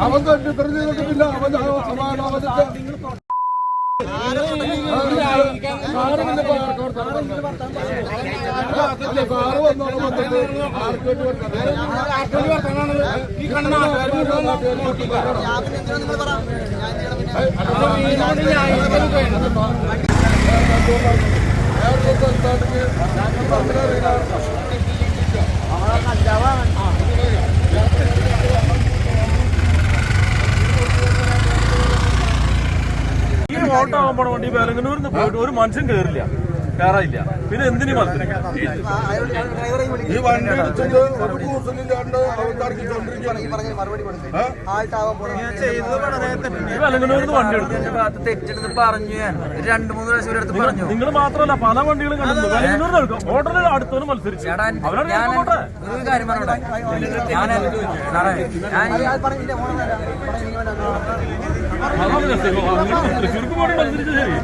അവൻ കണ്ടു ചെയ്തിട്ടില്ല അവൻ കാറ് വന്നോളൂ വന്നിട്ട് ആർക്കേട്ട് ആകുമ്പോൾ വണ്ടി വേലങ്ങനൂരിൽ നിന്ന് പോയിട്ട് ഒരു മനുഷ്യൻ കേറില്ല. കയറായില്ല പിന്നെ എന്തിനു മത്സരിക്കണം ഈ വണ്ടി എടുത്തിട്ട് ഒരു കൂസലില്ലാണ്ട് വേലങ്ങനൂരിൽ വണ്ടി എടുത്തു. തെറ്റെടുത്ത് പറഞ്ഞു രണ്ടു മൂന്ന് പ്രാവശ്യം ഒരു അടുത്ത് പറഞ്ഞു. നിങ്ങൾ മാത്രമല്ല പല വണ്ടികളും കണ്ടു. വേലങ്ങനൂരിൽ എടുക്കും. അടുത്തവന് മത്സരിച്ചു. ചേട്ടാ ഞാൻ ഞാൻ ഒരു കാര്യം പറഞ്ഞോട്ടെ? ഞാൻ ഞാൻ. തൃശ്ശൂർക്ക് ശരി